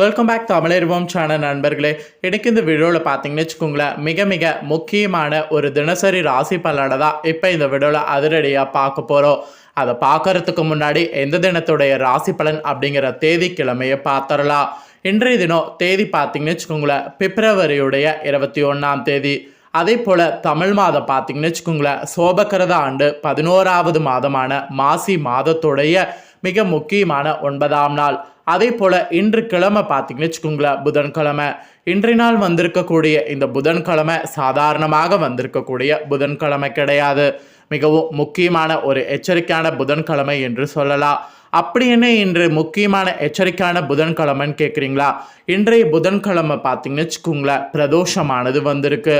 Welcome back தமிழர்வோம் channel நண்பர்களே. எனக்கு இந்த வீடியோவில் பார்த்தீங்கன்னு வச்சுக்கோங்களேன் மிக மிக முக்கியமான ஒரு தினசரி ராசி பலனை தான் இப்போ இந்த வீடியோவில் அதிரடியாக பார்க்க போகிறோம் அதை பார்க்கறதுக்கு முன்னாடி எந்த தினத்துடைய ராசி பலன் அப்படிங்கிற தேதி கிழமையை பார்த்துடலாம். இன்றைய தினம் தேதி பார்த்தீங்கன்னு வச்சுக்கோங்களேன் பிப்ரவரியுடைய இருபத்தி ஒன்றாம் தேதி. அதே போல் தமிழ் மாதம் பார்த்தீங்கன்னு வச்சுக்கோங்களேன் சோபக்கிரத ஆண்டு பதினோராவது மாதமான மாசி மாதத்துடைய மிக முக்கியமான ஒன்பதாம் நாள். அதே போல் இன்று கிழமை பார்த்தீங்கன்னு வச்சுக்கோங்களேன் புதன்கிழமை. இன்றைய நாள் வந்திருக்கக்கூடிய இந்த புதன்கிழமை சாதாரணமாக வந்திருக்கக்கூடிய புதன்கிழமை கிடையாது. மிகவும் முக்கியமான ஒரு எச்சரிக்கையான புதன்கிழமை என்று சொல்லலாம். அப்படி என்ன இன்று முக்கியமான எச்சரிக்கையான புதன்கிழமைன்னு கேட்குறீங்களா இன்றைய புதன்கிழமை பார்த்தீங்கன்னு வச்சுக்கோங்களேன் பிரதோஷமானது வந்திருக்கு.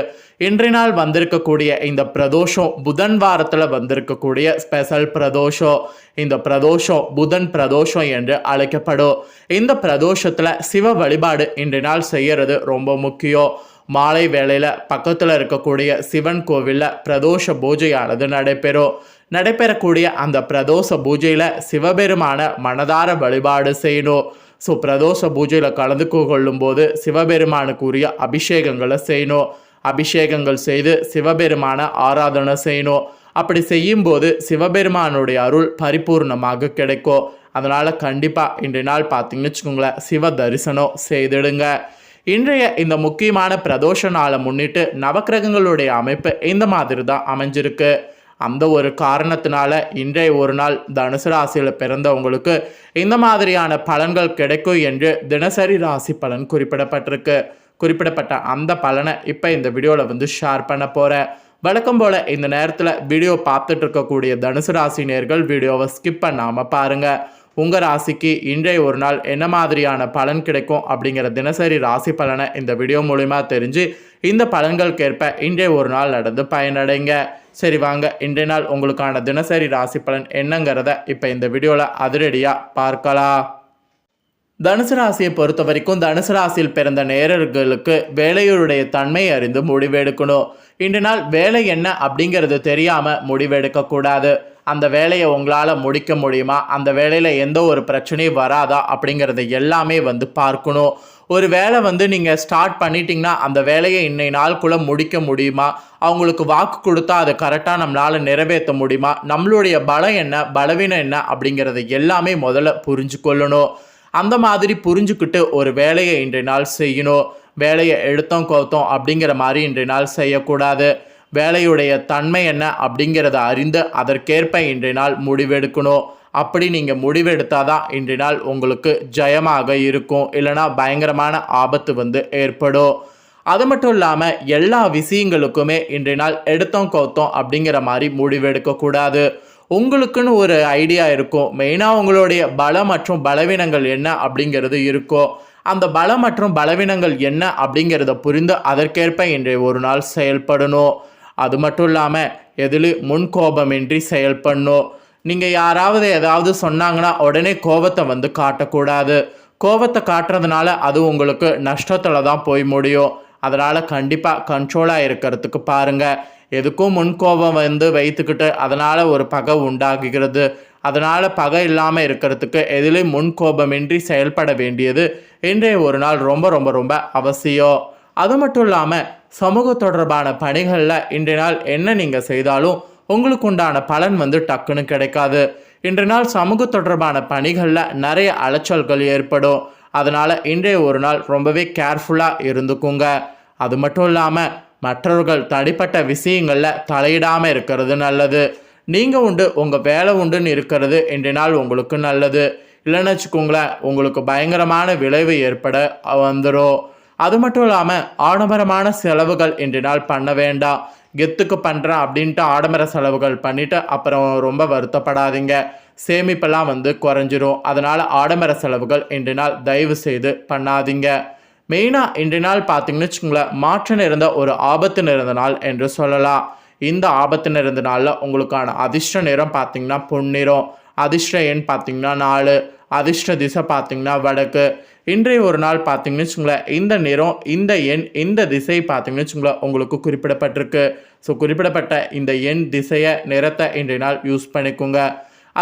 இன்றைய நாள் வந்திருக்கக்கூடிய இந்த பிரதோஷம் புதன் வாரத்தில் வந்திருக்கக்கூடிய ஸ்பெஷல் பிரதோஷம். இந்த பிரதோஷம் புதன் பிரதோஷம் என்று அழைக்கப்படும். இந்த பிரதோஷத்தில் சிவ வழிபாடு இன்றைய நாள் செய்யறது ரொம்ப முக்கியம். மாலை வேளையில் பக்கத்தில் இருக்கக்கூடிய சிவன் கோவிலில் பிரதோஷ பூஜையானது நடைபெறும். நடைபெறக்கூடிய அந்த பிரதோஷ பூஜையில் சிவபெருமான மனதார வழிபாடு செய்யணும். ஸோ பிரதோஷ பூஜையில் கலந்து கொள்ளும்போது சிவபெருமானுக்குரிய அபிஷேகங்களை செய்யணும். அபிஷேகங்கள் செய்து சிவபெருமான ஆராதனை செய்யணும். அப்படி செய்யும்போது சிவபெருமானுடைய அருள் பரிபூர்ணமாக கிடைக்கும். அதனால் கண்டிப்பாக இன்றைய நாள் பார்த்தீங்கன்னு வச்சுக்கோங்களேன் சிவ தரிசனம் செய்திடுங்க. இன்றைய இந்த முக்கியமான பிரதோஷ நாளை முன்னிட்டு நவக்கிரகங்களுடைய அமைப்பு இந்த மாதிரி தான் அமைஞ்சிருக்கு. அந்த ஒரு காரணத்தினால இன்றைய ஒரு நாள் தனுசு ராசியில் பிறந்தவங்களுக்கு இந்த மாதிரியான பலன்கள் கிடைக்கும் என்று தினசரி ராசி பலன் குறிப்பிடப்பட்டிருக்கு. குறிப்பிடப்பட்ட அந்த பலனை இப்போ இந்த வீடியோவில் வந்து ஷேர் பண்ண போகிறேன் வழக்கம் போல் இந்த நேரத்தில் வீடியோ பார்த்துட்டு இருக்கக்கூடிய தனுசு ராசி நேர்கள் வீடியோவை ஸ்கிப் பண்ணாமல் பாருங்கள் உங்கள் ராசிக்கு இன்றைய ஒரு நாள் என்ன மாதிரியான பலன் கிடைக்கும் அப்படிங்கிற தினசரி ராசி பலனை இந்த வீடியோ மூலிமா தெரிஞ்சு இந்த பலன்களுக்கேற்ப இன்றைய ஒரு நாள் நடந்து பயனடைங்க. சரி வாங்க இன்றைய நாள் உங்களுக்கான தினசரி ராசி பலன் என்னங்கிறத இப்போ இந்த வீடியோவில் அதிரடியாக பார்க்கலாம். தனுசு ராசியை பொறுத்த வரைக்கும் தனுசு ராசியில் பிறந்த நேரர்களுக்கு வேலையுடைய தன்மை அறிந்து முடிவெடுக்கணும். இன்று நாள் வேலை என்ன அப்படிங்கிறது தெரியாமல் முடிவெடுக்கக்கூடாது அந்த வேலையை உங்களால் முடிக்க முடியுமா? அந்த வேலையில் எந்த ஒரு பிரச்சனையும் வராதா அப்படிங்கிறத எல்லாமே வந்து பார்க்கணும். ஒரு வேலை வந்து நீங்கள் ஸ்டார்ட் பண்ணிட்டீங்கன்னா அந்த வேலையை இன்னை நாளுக்குள்ளே முடிக்க முடியுமா? அவங்களுக்கு வாக்கு கொடுத்தா அதை கரெக்டாக நம்மளால் நிறைவேற்ற முடியுமா? நம்மளுடைய பலம் என்ன? பலவீனம் என்ன? அப்படிங்கிறத எல்லாமே முதல்ல புரிஞ்சு கொள்ளணும் அந்த மாதிரி புரிஞ்சுக்கிட்டு ஒரு வேலையை இன்றைய நாள் செய்யணும். வேலையை எடுத்தோம் கோத்தோம் அப்படிங்கிற மாதிரி இன்றைய நாள் செய்யக்கூடாது. வேலையுடைய தன்மை என்ன அப்படிங்கிறத அறிந்து அதற்கேற்ப இன்றைய நாள் முடிவெடுக்கணும். அப்படி நீங்கள் முடிவெடுத்தால் தான் இன்றைய நாள் உங்களுக்கு ஜெயமாக இருக்கும். இல்லைனா பயங்கரமான ஆபத்து வந்து ஏற்படும். அது மட்டும் இல்லாமல் எல்லா விஷயங்களுக்குமே இன்றைய நாள் எடுத்தோம் கவுத்தோம் அப்படிங்கிற மாதிரி முடிவெடுக்கக்கூடாது உங்களுக்குன்னு ஒரு ஐடியா இருக்கும். மெயினாக உங்களுடைய பலம் மற்றும் பலவீனங்கள் என்ன அப்படிங்கிறது இருக்கும் அந்த பலம் மற்றும் பலவீனங்கள் என்ன அப்படிங்கிறத புரிந்து அதற்கேற்ப இன்றைய ஒரு நாள் செயல்படணும். அது மட்டும் இல்லாமல் எதில் முன்கோபமின்றி செயல்படணும். நீங்கள் யாராவது ஏதாவது சொன்னாங்கன்னா உடனே கோபத்தை வந்து காட்டக்கூடாது. கோபத்தை காட்டுறதுனால அது உங்களுக்கு நஷ்டத்தில் தான் போய் முடியும். அதனால் கண்டிப்பாக கண்ட்ரோலாக இருக்கிறதுக்கு பாருங்கள் எதுக்கும் முன்கோபம் வந்து வைத்துக்கிட்டு அதனால் ஒரு பகை உண்டாகுகிறது. அதனால் பகை இல்லாமல் இருக்கிறதுக்கு எதிலையும் முன்கோபமின்றி செயல்பட வேண்டியது இன்றைய ஒரு நாள் ரொம்ப ரொம்ப ரொம்ப அவசியம். அது மட்டும் இல்லாமல் சமூக தொடர்பான பணிகளில் இன்றைய நாள் என்ன நீங்கள் செய்தாலும் உங்களுக்கு உண்டான பலன் வந்து டக்குன்னு கிடைக்காது. இன்றைய நாள் சமூக தொடர்பான பணிகளில் நிறைய அலைச்சல்கள் ஏற்படும். அதனால் இன்றைய ஒரு நாள் ரொம்பவே கேர்ஃபுல்லாக இருந்துக்குங்க. அது மட்டும் இல்லாமல் மற்றவர்கள் தனிப்பட்ட விஷயங்களில் தலையிடாமல் இருக்கிறது நல்லது. நீங்கள் உண்டு உங்கள் வேலை உண்டுன்னு இருக்கிறது இன்றைய நாள் உங்களுக்கு நல்லது. இல்லைன்னு வச்சுக்கோங்களேன் உங்களுக்கு பயங்கரமான விளைவு ஏற்பட வந்துடும் அது மட்டும் இல்லாமல் ஆடம்பரமான செலவுகள் இன்று நாள் பண்ண வேண்டாம் கெத்துக்கு பண்ணுறேன் அப்படின்ட்டு ஆடம்பர செலவுகள் பண்ணிவிட்டு அப்புறம் ரொம்ப வருத்தப்படாதீங்க. சேமிப்பெல்லாம் வந்து குறைஞ்சிரும். அதனால் ஆடம்பர செலவுகள் இன்று நாள் தயவு செய்து பண்ணாதீங்க. மெயினாக இன்றைய நாள் பார்த்தீங்கன்னு வச்சுக்கோங்களேன் மாற்றம் நிறைந்த ஒரு ஆபத்து நிறைந்த நாள் என்று சொல்லலாம். இந்த ஆபத்து நிறைந்த நாளில் உங்களுக்கான அதிர்ஷ்ட நிறம் பார்த்தீங்கன்னா பொன்னிறம். அதிர்ஷ்ட எண் பார்த்தீங்கன்னா நாலு. அதிர்ஷ்ட திசை பார்த்தீங்கன்னா வடக்கு. இன்றைய ஒரு நாள் பார்த்தீங்கன்னு வச்சுங்களேன் இந்த நிறம் இந்த எண் இந்த திசை பார்த்தீங்கன்னு வச்சுங்களேன் உங்களுக்கு குறிப்பிடப்பட்டிருக்கு. ஸோ குறிப்பிடப்பட்ட இந்த எண் திசையை நிறத்தை இன்றைய நாள் யூஸ் பண்ணிக்கோங்க.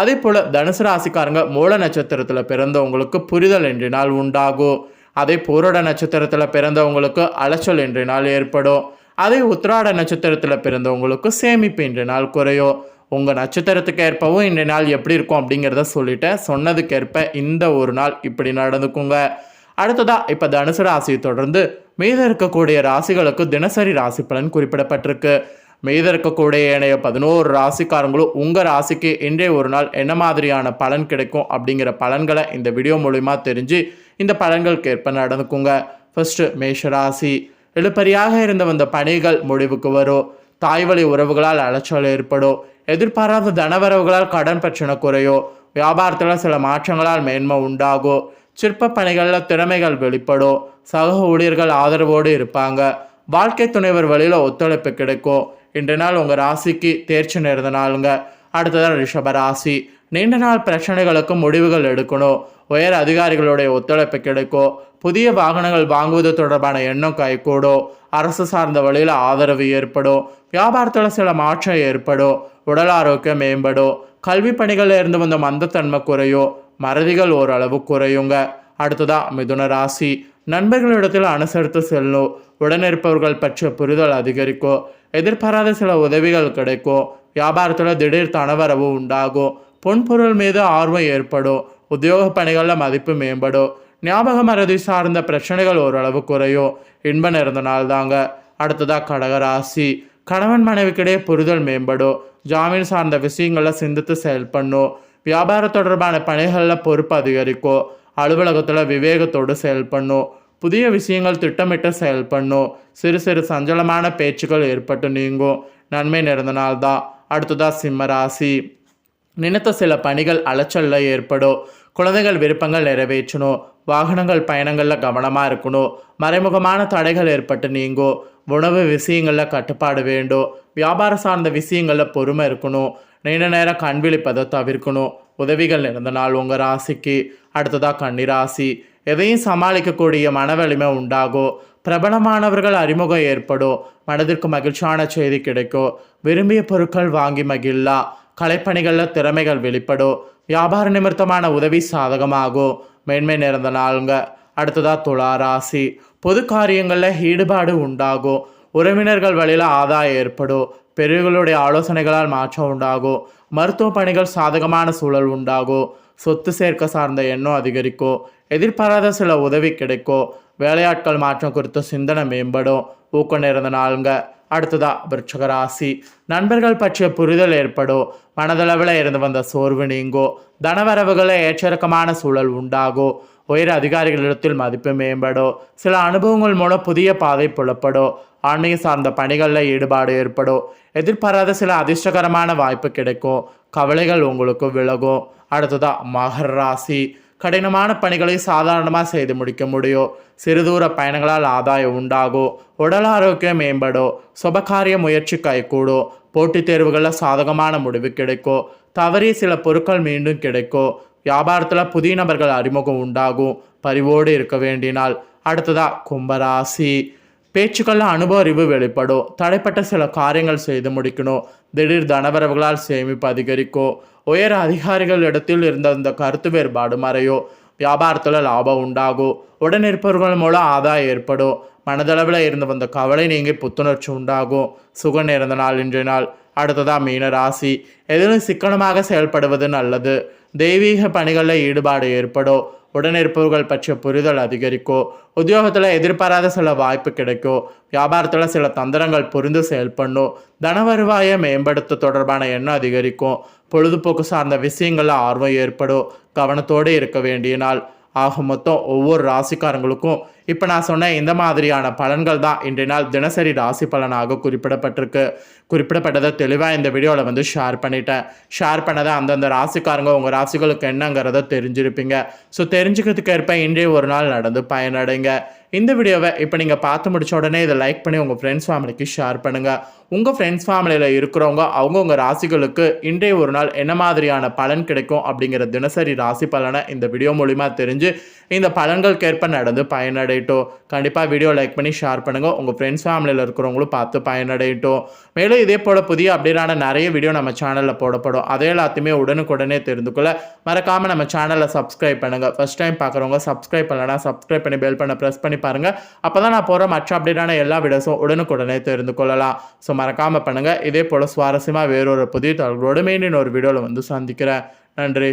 அதே போல் தனுசு ராசிக்காரங்க மூல நட்சத்திரத்தில் பிறந்தவங்களுக்கு புரிதல் இன்றைய நாள் உண்டாகும். அதே போராட நட்சத்திரத்தில் பிறந்தவங்களுக்கு அலைச்சல் இன்றைய நாள் ஏற்படும். அதே உத்திராட நட்சத்திரத்தில் பிறந்தவங்களுக்கு சேமிப்பு இன்றைய நாள் குறையும். உங்கள் நட்சத்திரத்துக்கு ஏற்பவும் இன்றைய நாள் எப்படி இருக்கும் அப்படிங்கிறத சொல்லிட்டேன் சொன்னதுக்கேற்ப இந்த ஒரு நாள் இப்படி நடந்துக்குங்க. அடுத்ததாக இப்போ தனுசு ராசியை தொடர்ந்து மீதம் இருக்கக்கூடிய ராசிகளுக்கு தினசரி ராசி பலன் குறிப்பிடப்பட்டிருக்கு. மீதம் இருக்கக்கூடிய ஏனைய பதினோரு ராசிக்காரங்களும் உங்கள் ராசிக்கு இன்றைய ஒரு நாள் என்ன மாதிரியான பலன் கிடைக்கும் அப்படிங்கிற பலன்களை இந்த வீடியோ மூலிமா தெரிஞ்சு இந்த பலன்களுக்கு ஏற்ப நடந்துக்குங்க. ஃபஸ்ட்டு மேஷ ராசி. இழுப்பறியாக இருந்த வந்த பணிகள் முடிவுக்கு வரும். தாய்வழி உறவுகளால் அலைச்சல் ஏற்படும் எதிர்பாராத தனவரவுகளால் கடன் பிரச்சனை குறையும் வியாபாரத்தில் சில மாற்றங்களால் மேன்மை உண்டாகும் சிற்ப பணிகளில் திறமைகள் வெளிப்படும் சக ஊழியர்கள் ஆதரவோடு இருப்பாங்க. வாழ்க்கை துணைவர் வழியில் ஒத்துழைப்பு கிடைக்கும் இன்று நாள் உங்கள் ராசிக்கு தேர்ச்சி நேர்ந்த நாளுங்க. அடுத்ததான் ரிஷப ராசி. நீண்ட நாள் பிரச்சனைகளுக்கு முடிவுகள் எடுக்கணும் உயர் அதிகாரிகளுடைய ஒத்துழைப்பு கிடைக்கும் புதிய வாகனங்கள் வாங்குவது தொடர்பான எண்ணம் கைகூடும் அரசு சார்ந்த வழியில் ஆதரவு ஏற்படும். வியாபாரத்தில் சில மாற்றம் ஏற்படும். உடல் ஆரோக்கியம் மேம்படும். கல்வி பணிகளில் இருந்து வந்த மந்தத்தன்மை குறையும். மறதிகள் ஓரளவு குறையுங்க. அடுத்ததாக மிதுன ராசி. நண்பர்களிடத்தில் அனுசரித்து செல்லும். உடனிருப்பவர்கள் பற்றிய புரிதல் அதிகரிக்கும். எதிர்பாராத சில உதவிகள் கிடைக்கும். வியாபாரத்தில் திடீர் தனவரவு உண்டாகும். பொன்பொருள் மீது ஆர்வம் ஏற்படும். உத்தியோக பணிகளில் மதிப்பு மேம்படும். ஞாபக மறதி சார்ந்த பிரச்சனைகள் ஓரளவு குறையும். இன்ப நிறந்த நாள் தாங்க. அடுத்ததாக கடகராசி. கணவன் மனைவிக்கிடையே புரிதல் மேம்படும். ஜாமீன் சார்ந்த விஷயங்களை சிந்தித்து செயல்படணும் வியாபாரம் தொடர்பான பணிகளில் பொறுப்பு அதிகரிக்கும். அலுவலகத்தில் விவேகத்தோடு செயல்படணும் புதிய விஷயங்கள் திட்டமிட்டு செயல்படணும் சிறு சிறு சஞ்சலமான பேச்சுக்கள் ஏற்பட்டு நீங்கும். நன்மை நிறைந்த நாள் தான். அடுத்ததாக சிம்ம ராசி. நினைத்த சில பணிகள் அலைச்சலில் ஏற்படும். குழந்தைகள் விருப்பங்கள் நிறைவேற்றணும். வாகனங்கள் பயணங்களில் கவனமாக இருக்கணும். மறைமுகமான தடைகள் ஏற்பட்டு நீங்கும் உணவு விஷயங்களில் கட்டுப்பாடு வேண்டும். வியாபாரம் சார்ந்த விஷயங்களில் பொறுமை இருக்கணும். நீண்ட நேரம் கண் விழிப்பதை தவிர்க்கணும். உதவிகள் இருந்த நாள் உங்கள் ராசிக்கு அடுத்ததாக கன்னிராசி எதையும் சமாளிக்கக்கூடிய மன வலிமை உண்டாகும் பிரபலமானவர்கள் அறிமுகம் ஏற்படும். மனதிற்கு மகிழ்ச்சியான செய்தி கிடைக்கும். விரும்பிய பொருட்கள் வாங்கி மகிழலாம். கலைப்பணிகளில் திறமைகள் வெளிப்படும். வியாபார நிமித்தமான உதவி சாதகமாகும் மேன்மை நிறைந்த நாளுங்க. அடுத்ததா துளா ராசி. பொது காரியங்களில் ஈடுபாடு உண்டாகும் உறவினர்கள் வழியில் ஆதாயம் ஏற்படும் பெரியவர்களுடைய ஆலோசனைகளால் மாற்றம் உண்டாகும் மருத்துவ பணிகள் சாதகமான சூழல் உண்டாகும் சொத்து சேர்க்க சார்ந்த எண்ணம் அதிகரிக்கும் எதிர்பாராத சில உதவி கிடைக்கும் வேலையாட்கள் மாற்றம் குறித்த சிந்தனை மேம்படும் ஊக்கம் நிறைந்த நாளுங்க. அடுத்ததா விருட்சக ராசி. நண்பர்கள் பற்றிய புரிதல் ஏற்படும் மனதளவில் இருந்து வந்த சோர்வு நீங்கோ தனவரவுகளை ஏற்றிறக்கமான சூழல் உண்டாகும் உயர் அதிகாரிகளிடத்தில் மதிப்பு மேம்படும் சில அனுபவங்கள் மூலம் புதிய பாதை புலப்படும் ஆன்மீக சார்ந்த பணிகளில் ஈடுபாடு ஏற்படும் எதிர்பாராத சில அதிர்ஷ்டகரமான வாய்ப்பு கிடைக்கும். கவலைகள் உங்களுக்கு விலகும். அடுத்ததாக மகர ராசி. கடினமான பணிகளை சாதாரணமாக செய்து முடிக்க முடியும் சிறுதூர பயணங்களால் ஆதாயம் உண்டாகும் உடல் ஆரோக்கியம் மேம்படும் சுபகாரிய முயற்சி கைகூடும் போட்டித் தேர்வுகளில் சாதகமான முடிவு கிடைக்கும் தவறி சில பொருட்கள் மீண்டும் கிடைக்கும் வியாபாரத்தில் புதிய நபர்கள் அறிமுகம் உண்டாகும். பரிவோடு இருக்க வேண்டினால். அடுத்ததா கும்பராசி. பேச்சுக்களில் அனுபவ அறிவு வெளிப்படும் தடைப்பட்ட சில காரியங்கள் செய்து முடிக்கணும் திடீர் தனவரவுகளால் சேமிப்பு அதிகரிக்கும் உயர் அதிகாரிகள் இடத்தில் இருந்த இந்த கருத்து வேறுபாடு மறையும் வியாபாரத்தில் லாபம் உண்டாகும். உடன் இருப்பவர்கள் மூலம் ஆதாயம் ஏற்படும். மனதளவில் இருந்து வந்த கவலை நீங்கி புத்துணர்ச்சி உண்டாகும். சுக நேர்ந்த நாள் இன்றைய நாள். அடுத்ததாக மீன ராசி. எதிலும் சிக்கனமாக செயல்படுவது நல்லது. தெய்வீக பணிகளில் ஈடுபாடு ஏற்படும். உடனிருப்பவர்கள் பற்றிய புரிதல் அதிகரிக்கும். உத்தியோகத்தில் எதிர்பாராத சில வாய்ப்பு கிடைக்கும். வியாபாரத்தில் சில தந்திரங்கள் புரிந்து செயல்படணும். தன வருவாயை மேம்படுத்த தொடர்பான எண்ணம் அதிகரிக்கும். பொழுதுபோக்கு சார்ந்த விஷயங்களில் ஆர்வம் ஏற்படும். கவனத்தோடு இருக்க வேண்டிய நாள். ஆக மொத்தம் ஒவ்வொரு ராசிக்காரங்களுக்கும் இப்போ நான் சொன்ன இந்த மாதிரியான பலன்கள் தான் இன்றைய நாள் தினசரி ராசி பலனாக குறிப்பிடப்பட்டிருக்கு. குறிப்பிடப்பட்டதை தெளிவாக இந்த வீடியோவில் வந்து ஷேர் பண்ணிட்டேன். ஷேர் பண்ணதை அந்தந்த ராசிக்காரங்க உங்கள் ராசிகளுக்கு என்னங்கிறத தெரிஞ்சிருப்பீங்க. ஸோ தெரிஞ்சுக்கிறதுக்கு ஏற்ப இன்றைய ஒரு நாள் நடந்து பயனடைங்க. இந்த வீடியோவை இப்போ நீங்கள் பார்த்து முடிச்ச உடனே இதை லைக் பண்ணி உங்கள் ஃப்ரெண்ட்ஸ் ஃபேமிலிக்கு ஷேர் பண்ணுங்கள் உங்கள் ஃப்ரெண்ட்ஸ் ஃபேமிலியில் இருக்கிறவங்க அவங்கவுங்க ராசிகளுக்கு இன்றைய ஒரு நாள் என்ன மாதிரியான பலன் கிடைக்கும் அப்படிங்கிற தினசரி ராசி பலனை இந்த வீடியோ மூலிமா தெரிஞ்சு இந்த பலன்களுக்கேற்ப நடந்து பயனடையட்டும். கண்டிப்பாக வீடியோ லைக் பண்ணி ஷேர் பண்ணுங்கள் உங்கள் ஃப்ரெண்ட்ஸ் ஃபேமிலியில் இருக்கிறவங்களும் பார்த்து பயனடையட்டும். மேலும் இதே போல் புதிய அப்டேட்டான நிறைய வீடியோ நம்ம சேனலில் போடப்படும். அதே எல்லாத்தையுமே உடனுக்குடனே தெரிந்து கொள்ள மறக்காமல் நம்ம சேனலை சப்ஸ்கிரைப் பண்ணுங்கள் ஃபஸ்ட் டைம் பார்க்குறவங்க சப்ஸ்கிரைப் பண்ணலன்னா சப்ஸ்கிரைப் பண்ணி பெல் பண்ண ப்ரெஸ் பண்ணி பாருங்கள் அப்போ தான் நான் போகிற மற்ற அப்டேட்டான எல்லா வீடியோஸும் உடனுக்குடனே தெரிந்து கொள்ளலாம். ஸோ மறக்காமல் பண்ணுங்கள் இதே போல் சுவாரஸ்யமாக வேறொரு புதிய தகவலோடு மெயின் ஒரு வீடியோவில் வந்து சந்திக்கிறேன். நன்றி.